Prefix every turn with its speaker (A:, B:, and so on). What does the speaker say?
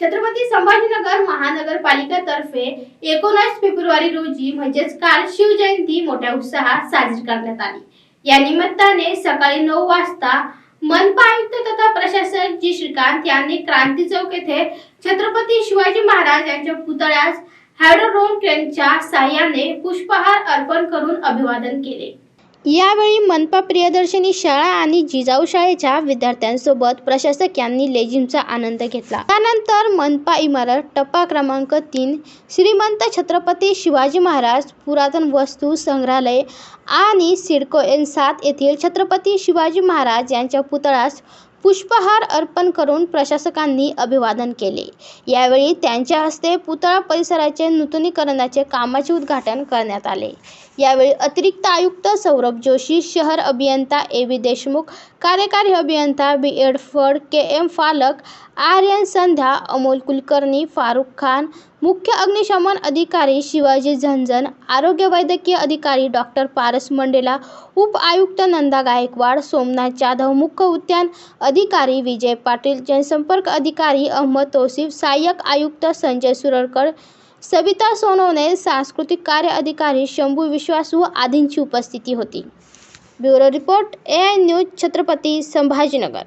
A: छत्रपती संभाजीनगर महानगरपालिकेतर्फे एकोणीस फेब्रुवारी रोजी म्हणजेच काल शिवजयंती मोठ्या उत्साहात साजरी करण्यात आली. या निमित्ताने सकाळी नऊ वाजता मनपा आयुक्त तथा प्रशासक जी श्रीकांत यांनी क्रांती चौक येथे छत्रपती शिवाजी महाराज यांच्या पुतळ्यास हॅडोरोन ट्रेनच्या साह्याने पुष्पहार अर्पण करून अभिवादन केले. यावेळी मनपा प्रियदर्शनी शाळा आणि जिजाऊ शाळेच्या विद्यार्थ्यांसोबत प्रशासक यांनी लेझिमचा आनंद घेतला. त्यानंतर मनपा इमारत टप्पा क्रमांक तीन श्रीमंत छत्रपती शिवाजी महाराज पुरातन वस्तू संग्रहालय आणि सिडको एन सात येथील छत्रपती शिवाजी महाराज यांच्या पुतळ्यास पुष्पहार अर्पण करून प्रशासकांनी अभिवादन केले. यावेळी त्यांच्या हस्ते पुतळा परिसराचे नूतनीकरणाचे कामाचे उद्घाटन करण्यात आले. यावेळी अतिरिक्त आयुक्त सौरभ जोशी शहर अभियंता ए. व्ही. देशमुख कार्यकारी अभियंता बी. एडफर्ड के. एम. फालक आर्यन संध्या अमोल कुलकर्णी फारुख खान मुख्य अग्निशमन अधिकारी शिवाजी झंझन आरोग्य वैद्यकीय अधिकारी डॉक्टर पारस मंडेला उप आयुक्त नंदा गायकवाड सोमनाथ जाधव मुख्य उद्यान अधिकारी विजय पाटील जनसंपर्क अधिकारी अहमद तोसिफ सहाय्यक आयुक्त संजय सुरळकर सविता सोनवणे सांस्कृतिक कार्य अधिकारी शंभू विश्वासू आदींची उपस्थिती होती. Bureau report A I news Chhatrapati Sambhajinagar.